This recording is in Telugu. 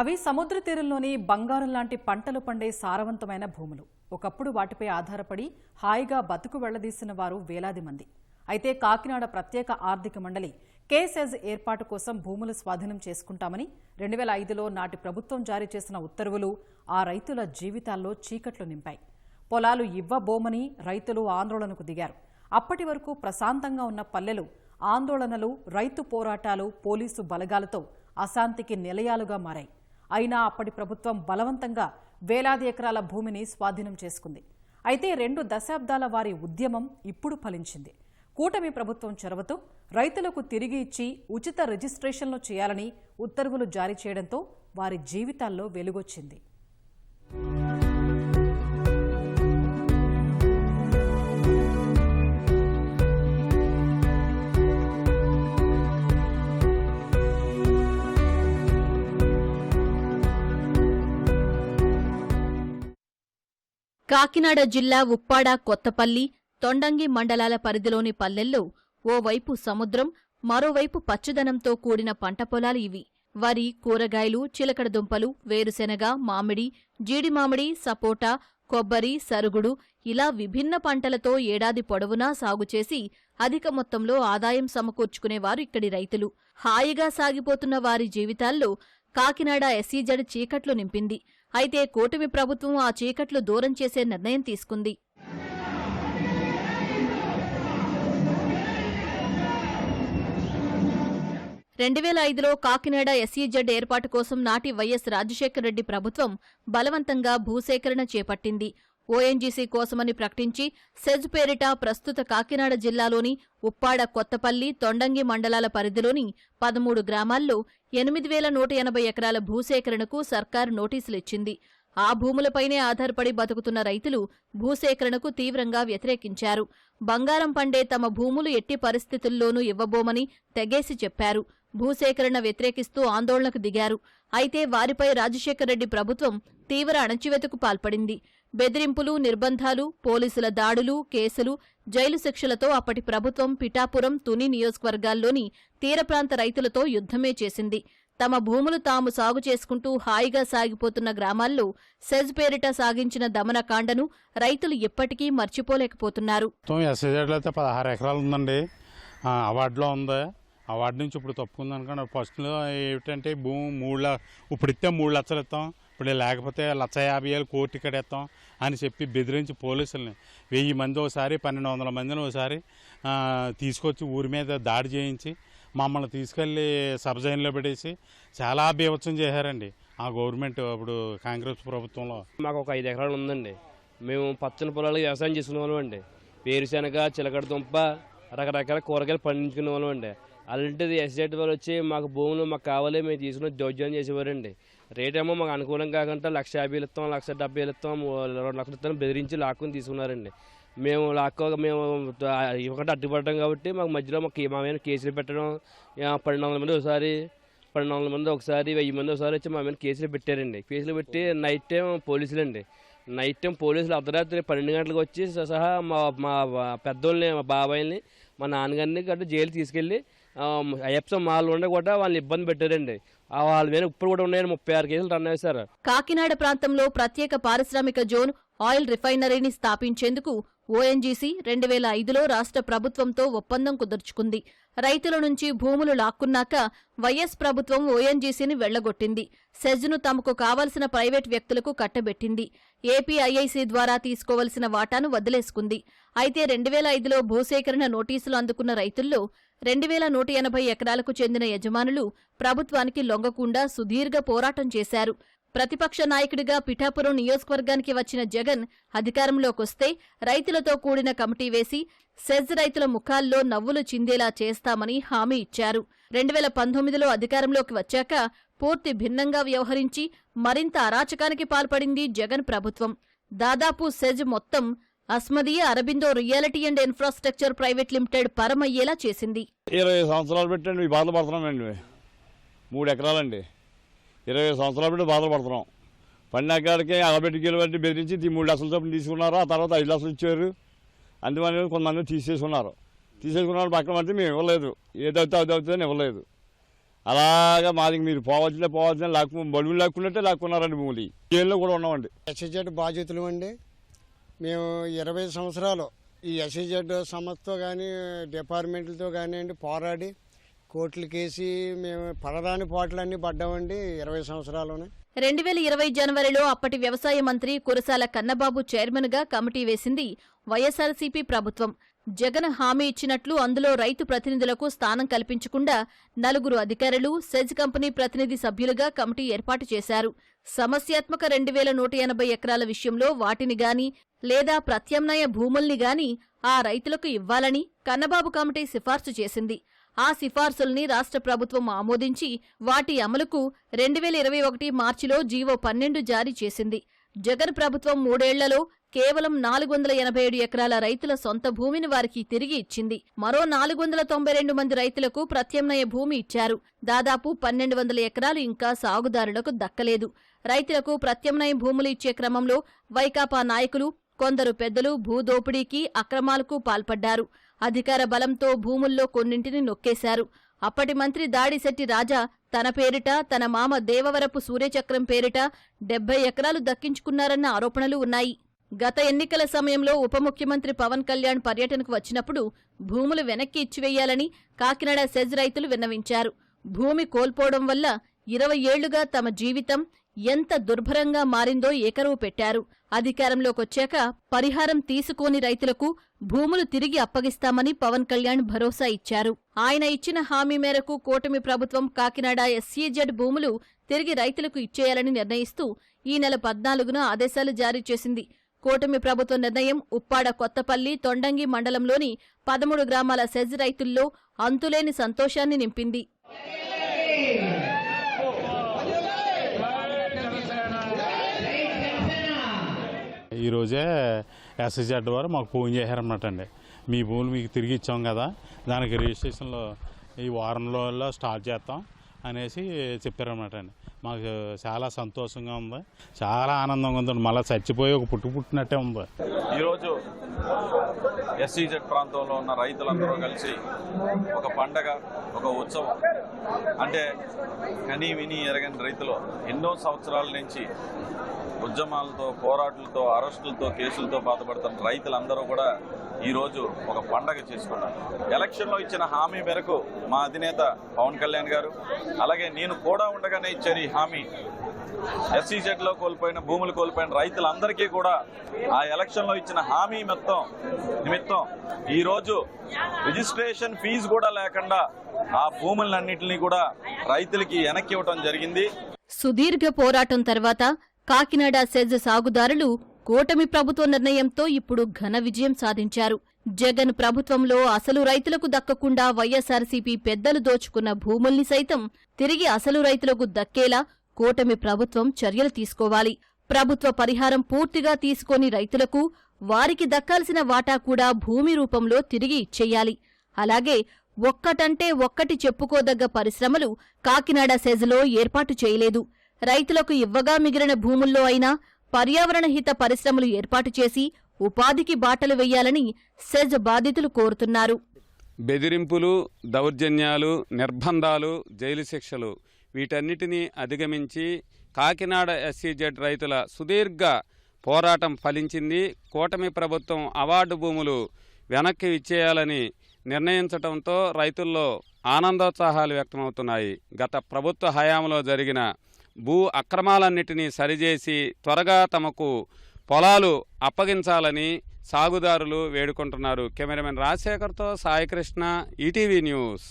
అవి సముద్ర తీరంలోని బంగారం లాంటి పంటలు పండే సారవంతమైన భూములు. ఒకప్పుడు వాటిపై ఆధారపడి హాయిగా బతుకు వెళ్ళదీసిన వారు వేలాది మంది. అయితే కాకినాడ ప్రత్యేక ఆర్థిక మండలి కేసెజ్ ఏర్పాటు కోసం భూములు స్వాధీనం చేసుకుంటామని రెండు వేల ఐదులో నాటి ప్రభుత్వం జారీ చేసిన ఉత్తర్వులు ఆ రైతుల జీవితాల్లో చీకట్లు నింపాయి. పొలాలు ఇవ్వబోమని రైతులు ఆందోళనకు దిగారు. అప్పటి వరకు ప్రశాంతంగా ఉన్న పల్లెలు ఆందోళనలు రైతు పోరాటాలు పోలీసు బలగాలతో అశాంతికి నిలయాలుగా మారాయి. అయినా అప్పటి ప్రభుత్వం బలవంతంగా వేలాది ఎకరాల భూమిని స్వాధీనం చేసుకుంది. అయితే రెండు దశాబ్దాల వారి ఉద్యమం ఇప్పుడు ఫలించింది. కూటమి ప్రభుత్వం చొరవతో రైతులకు తిరిగి ఇచ్చి ఉచిత రిజిస్ట్రేషన్లు చేయాలని ఉత్తర్వులు జారీ చేయడంతో వారి జీవితాల్లో వెలుగొచ్చింది. కాకినాడ జిల్లా ఉప్పాడ కొత్తపల్లి తొండంగి మండలాల పరిధిలోని పల్లెల్లో ఓవైపు సముద్రం మరోవైపు పచ్చదనంతో కూడిన పంట పొలాలు ఇవి. వరి కూరగాయలు చిలకడ దుంపలు వేరుశెనగ మామిడి జీడి మామిడి సపోటా కొబ్బరి సరుగుడు ఇలా విభిన్న పంటలతో ఏడాది పొడవునా సాగు చేసి అధిక మొత్తంలో ఆదాయం సమకూర్చుకునేవారు ఇక్కడి రైతులు. హాయిగా సాగిపోతున్న వారి జీవితాల్లో కాకినాడ ఎస్సీజడ్ చీకట్లు నింపింది. అయితే కూటమి ప్రభుత్వం ఆ చీకట్లు దూరం చేసే నిర్ణయం తీసుకుంది. రెండు వేల ఐదులో కాకినాడ ఎస్ఈజెడ్ ఏర్పాటు కోసం నాటి వైఎస్ రాజశేఖర రెడ్డి ప్రభుత్వం బలవంతంగా భూసేకరణ చేపట్టింది. ఓఎన్జీసీ కోసమని ప్రకటించి సెజ్ పేరిట ప్రస్తుత కాకినాడ జిల్లాలోని ఉప్పాడ కొత్తపల్లి తొండంగి మండలాల పరిధిలోని పదమూడు గ్రామాల్లో ఎనిమిది వేల నూట ఎనభై ఎకరాల భూసేకరణకు సర్కారు నోటీసులిచ్చింది ఆ భూములపైనే ఆధారపడి బతుకుతున్న రైతులు భూసేకరణకు తీవ్రంగా వ్యతిరేకించారు. బంగారం పండే తమ భూములు ఎట్టి పరిస్థితుల్లోనూ ఇవ్వబోమని తెగేసి చెప్పారు. భూసేకరణ వ్యతిరేకిస్తూ ఆందోళనకు దిగారు. అయితే వారిపై రాజశేఖర రెడ్డి ప్రభుత్వం తీవ్ర అణచివేతకు పాల్పడింది. బెదిరింపులు నిర్బంధాలు పోలీసుల దాడులు కేసులు జైలు శిక్షలతో అప్పటి ప్రభుత్వం పిఠాపురం తుని నియోజకవర్గాల్లోని తీరప్రాంత రైతులతో యుద్ధమే చేసింది. తమ భూములు తాము సాగు చేసుకుంటూ హాయిగా సాగిపోతున్న గ్రామాల్లో సెజ్ పేరిట సాగించిన దమనకాండను రైతులు ఇప్పటికీ మర్చిపోలేకపోతున్నారు. పదహారు ఎకరాలు ఉందండి. ఆ, అవార్డులో ఉంది. అవార్డు నుంచి ఇప్పుడు తప్పుకుంది అనుకోండి. ఫస్ట్లో ఏమిటంటే భూమి మూడు ఇప్పుడు ఇస్తే మూడు లక్షలు ఇస్తాం. ఇప్పుడు లేకపోతే లక్ష యాభై వేలు కోర్టు కడేస్తాం అని చెప్పి బెదిరించి పోలీసుల్ని వెయ్యి మంది ఒకసారి పన్నెండు వందల మందిని ఒకసారి తీసుకొచ్చి ఊరి మీద దాడి చేయించి మమ్మల్ని తీసుకెళ్ళి సబ్జైన్లో పెట్టేసి చాలా బీభత్సం చేశారండి. ఆ గవర్నమెంట్ అప్పుడు కాంగ్రెస్ ప్రభుత్వంలో. మాకు ఒక ఐదు ఎకరాలు ఉందండి. మేము పచ్చని పొలాలు వ్యవసాయం చేసుకునే వాళ్ళం అండి. వేరుశనగ చిలకడ దుంప రకరకాల కూరగాయలు పండించుకునే వాళ్ళం అండి. అలాంటిది ఎస్జెట్ వాళ్ళు వచ్చి మాకు భూములు మాకు కావాలి మేము తీసుకుని దౌర్జన్యం చేసేవారండి. రేట్ ఏమో మాకు అనుకూలం కాకుండా లక్ష యాభై ఇస్తాం లక్ష డెబ్బై ఇస్తాం రెండు లక్షలు ఇస్తాం బెదిరించి లాక్కుని తీసుకున్నారండి. మేము లాక్కోగా మేము ఇవ్వకుండా అడ్డుపడటం కాబట్టి మాకు మధ్యలో మాకు మా మీద కేసులు పెట్టడం పన్నెండు వందల మంది ఒకసారి పన్నెండు వందల మంది ఒకసారి వెయ్యి మంది ఒకసారి వచ్చి మా మీద కేసులు పెట్టారండి. కేసులు పెట్టి నైట్ టైం పోలీసులు అండి నైట్ టైం పోలీసులు అర్ధరాత్రి పన్నెండు గంటలకు వచ్చి సహా మా మా పెద్దోళ్ళని మా బాబాయిని మా నాన్నగారిని గట్రా జైలు తీసుకెళ్ళి ఎప్సం అయ్యప్ప మాల్ ఉండే కూడా వాళ్ళని ఇబ్బంది పెట్టారండి. వాళ్ళ మీద ఇప్పుడు కూడా ఉన్నాయని ముప్పై ఆరు కేసులు రన్ అయ్యారు కాకినాడ ప్రాంతంలో ప్రత్యేక పారిశ్రామిక జోన్ ఆయిల్ రిఫైనరీని స్థాపించేందుకు ఓఎన్జీసీ రెండు వేల ఐదులో రాష్ట్ర ప్రభుత్వంతో ఒప్పందం కుదుర్చుకుంది. రైతుల నుంచి భూములు లాక్కున్నాక వైఎస్ ప్రభుత్వం ఓఎన్జీసీని వెళ్ళగొట్టింది. సెజ్ను తమకు కావలసిన ప్రైవేట్ వ్యక్తులకు కట్టబెట్టింది. ఏపీఐఐసీ ద్వారా తీసుకోవలసిన వాటాను వదిలేసుకుంది. అయితే రెండు వేల ఐదులో భూసేకరణ నోటీసులు అందుకున్న రైతుల్లో రెండు వేల నూట ఎనభై ఎకరాలకు చెందిన యజమానులు ప్రభుత్వానికి లొంగకుండా సుదీర్ఘ పోరాటం చేశారు. ప్రతిపక్ష నాయకుడిగా పిఠాపురం నియోజకవర్గానికి వచ్చిన జగన్ అధికారంలోకొస్తే రైతులతో కూడిన కమిటీ వేసి సెజ్ రైతుల ముఖాల్లో నవ్వులు చిందేలా చేస్తామని హామీ ఇచ్చారు. రెండు వేల పంతొమ్మిదిలో అధికారంలోకి వచ్చాక పూర్తి భిన్నంగా వ్యవహరించి మరింత అరాచకానికి పాల్పడింది జగన్ ప్రభుత్వం. దాదాపు సెజ్ మొత్తం అస్మదీయ Aurobindo reality and infrastructure private limited పరమయ్యేలా చేసింది. ఇరవై సంవత్సరాలు పెట్టండి బాధలు పడుతున్నామండి మూడు ఎకరాలండి. ఇరవై సంవత్సరాల పెట్టి బాధపడుతున్నాం. పడుతున్నాం పన్నెండు ఎకరాలకి అలబెట్టికి బట్టి బెదిరించి మూడు లక్షల చొప్పున తీసుకున్నారు? ఆ తర్వాత ఐదు లక్షలు ఇచ్చారు. అందువల్ల కొంతమంది తీసేసుకున్నారు తీసేసుకున్నారు పక్కన పడితే మేము ఇవ్వలేదు. ఏదైతే అది అవుతుందని ఇవ్వలేదు. అలాగా మాది మీరు పోవాల్సిందే పోవాల్సిందే. లాక్కు బడుగులు లాక్కున్నట్టే లాక్కున్నారండి భూములు జైల్లో కూడా ఉన్నామండి. ఎస్ఈజెడ్ బాధితులు అండి. మేము ఇరవై సంవత్సరాలు ఈ ఎస్ఈజెడ్ సంస్థతో కానీ డిపార్ట్మెంట్లతో కానివ్వండి పోరాడి కోట్లకేసి మేము పడరాని పాటలన్నీ పడ్డామండి ఇరవై సంవత్సరాలునే రెండు వేల ఇరవై జనవరిలో అప్పటి వ్యవసాయ మంత్రి కురసాల కన్నబాబు చైర్మన్గా కమిటీ వేసింది వైఎస్సార్సీపీ ప్రభుత్వం. జగన్ హామీ ఇచ్చినట్లు అందులో రైతు ప్రతినిధులకు స్థానం కల్పించకుండా నలుగురు అధికారులు సెజ్ కంపెనీ ప్రతినిధి సభ్యులుగా కమిటీ ఏర్పాటు చేశారు. సమస్యాత్మక రెండు వేల నూట ఎనభై ఎకరాల విషయంలో వాటిని గాని లేదా ప్రత్యామ్నాయ భూముల్ని గాని ఆ రైతులకు ఇవ్వాలని కన్నబాబు కమిటీ సిఫార్సు చేసింది. ఆ సిఫార్సుల్ని రాష్ట్ర ప్రభుత్వం ఆమోదించి వాటి అమలుకు రెండు వేల ఇరవై ఒకటి మార్చిలో జీవో పన్నెండు జారీ చేసింది. జగన్ ప్రభుత్వం మూడేళ్ళలో కేవలం నాలుగు వందల ఎనభై ఏడు ఎకరాల రైతుల సొంత భూమిని వారికి తిరిగి ఇచ్చింది. మరో నాలుగు వందల తొంభై రెండు మంది రైతులకు ప్రత్యామ్నాయ భూమి ఇచ్చారు. దాదాపు పన్నెండు వందల ఎకరాలు ఇంకా సాగుదారులకు దక్కలేదు. రైతులకు ప్రత్యామ్నాయ భూములు ఇచ్చే క్రమంలో వైకాపా నాయకులు కొందరు పెద్దలు భూదోపిడీకి అక్రమాలకు పాల్పడ్డారు. అధికార బలంతో భూముల్లో కొన్నింటిని నొక్కేశారు. అప్పటి మంత్రి దాడిశెట్టి రాజా తన పేరిట తన మామ దేవవరపు సూర్యచక్రం పేరిట డెబ్బై ఎకరాలు దక్కించుకున్నారన్న ఆరోపణలు ఉన్నాయి. గత ఎన్నికల సమయంలో ఉప ముఖ్యమంత్రి పవన్ కళ్యాణ్ పర్యటనకు వచ్చినప్పుడు భూములు వెనక్కి ఇచ్చివేయాలని కాకినాడ సెజ్ రైతులు విన్నవించారు. భూమి కోల్పోవడం వల్ల ఇరవై ఏళ్ళుగా తమ జీవితం ఎంత దుర్భరంగా మారిందో ఏకరువు పెట్టారు. అధికారంలోకొచ్చాక పరిహారం తీసుకోని రైతులకు భూములు తిరిగి అప్పగిస్తామని పవన్ కళ్యాణ్ భరోసా ఇచ్చారు. ఆయన ఇచ్చిన హామీ మేరకు కూటమి ప్రభుత్వం కాకినాడ ఎస్సీజెడ్ భూములు తిరిగి రైతులకు ఇచ్చేయాలని నిర్ణయిస్తూ ఈ నెల పద్నాలుగున ఆదేశాలు జారీ చేసింది. కూటమి ప్రభుత్వ నిర్ణయం ఉప్పాడ కొత్తపల్లి తొండంగి మండలంలోని పదమూడు గ్రామాల సెజ్ రైతుల్లో అంతులేని సంతోషాన్ని నింపింది. ఈరోజే ఎస్ఎస్జెడ్ వారు మాకు ఫోన్ చేశారన్నమాట అండి మీ భూములు మీకు తిరిగి ఇచ్చాం కదా దానికి రిజిస్ట్రేషన్లో ఈ వారంలో స్టార్ట్ చేస్తాం అనేసి చెప్పారన్నమాట అండి మాకు చాలా సంతోషంగా ఉంది చాలా ఆనందంగా ఉందండి మళ్ళీ చచ్చిపోయి ఒక పుట్టు పుట్టినట్టే ఉంది. ఈరోజు ఎస్సీజెడ్ ప్రాంతంలో ఉన్న రైతులందరూ కలిసి ఒక పండగ ఒక ఉత్సవం. అంటే కని విని ఎరగని రైతులు ఎన్నో సంవత్సరాల నుంచి ఉద్యమాలతో పోరాటాలతో అరెస్టులతో కేసులతో బాధపడుతున్న రైతులందరూ కూడా ఈరోజు ఒక పండగ చేసుకున్నారు. ఎలక్షన్లో ఇచ్చిన హామీ మేరకు మా అధినేత పవన్ కళ్యాణ్ గారు అలాగే నేను కూడా ఉండగానే ఇచ్చారు ఈ హామీ ఎస్సీజెడ్లో కోల్పోయిన భూములు కోల్పోయిన రైతులందరికీ కూడా ఆ ఎలక్షన్లో ఇచ్చిన హామీ మొత్తం నిమిత్తం ఈ రోజు రిజిస్ట్రేషన్ ఫీజు కూడా లేకుండా ఆ భూములన్నింటినీ కూడా రైతులకి వెనక్కి ఇవ్వటం జరిగింది. సుదీర్ఘ పోరాటం తర్వాత కాకినాడ సెజ్ సాగుదారులు కూటమి ప్రభుత్వ నిర్ణయంతో ఇప్పుడు ఘన విజయం సాధించారు. జగన్ ప్రభుత్వంలో అసలు రైతులకు దక్కకుండా వైఎస్సార్సీపీ పెద్దలు దోచుకున్న భూముల్ని సైతం తిరిగి అసలు రైతులకు దక్కేలా కూటమి ప్రభుత్వం చర్యలు తీసుకోవాలి. ప్రభుత్వ పరిహారం పూర్తిగా తీసుకొని రైతులకు వారికి దక్కాల్సిన వాటా కూడా భూమి రూపంలో తిరిగి ఇచ్చేయాలి. అలాగే ఒక్కటంటే ఒక్కటి చెప్పుకోదగ్గ పరిశ్రమలు కాకినాడ సెజ్లో ఏర్పాటు చేయలేదు. రైతులకు ఇవ్వగా మిగిలిన భూముల్లో అయినా పర్యావరణ హిత పరిశ్రమలు ఏర్పాటు చేసి ఉపాధికి బాటలు వెయ్యాలని సెజ్ బాధితులు కోరుతున్నారు. బెదిరింపులు దౌర్జన్యాలు నిర్బంధాలు జైలు శిక్షలు వీటన్నిటినీ అధిగమించి కాకినాడ ఎస్సీజెడ్ రైతుల సుదీర్ఘ పోరాటం ఫలించింది. కూటమి ప్రభుత్వం అవార్డు భూములు వెనక్కి ఇచ్చేయాలని నిర్ణయించడంతో రైతుల్లో ఆనందోత్సాహాలు వ్యక్తమవుతున్నాయి. గత ప్రభుత్వ హయాంలో జరిగిన భూ అక్రమాలన్నిటినీ సరిచేసి త్వరగా తమకు పొలాలు అప్పగించాలని సాగుదారులు వేడుకుంటున్నారు. కెమెరామెన్ రాజశేఖర్తో సాయికృష్ణ ఈటీవీ న్యూస్.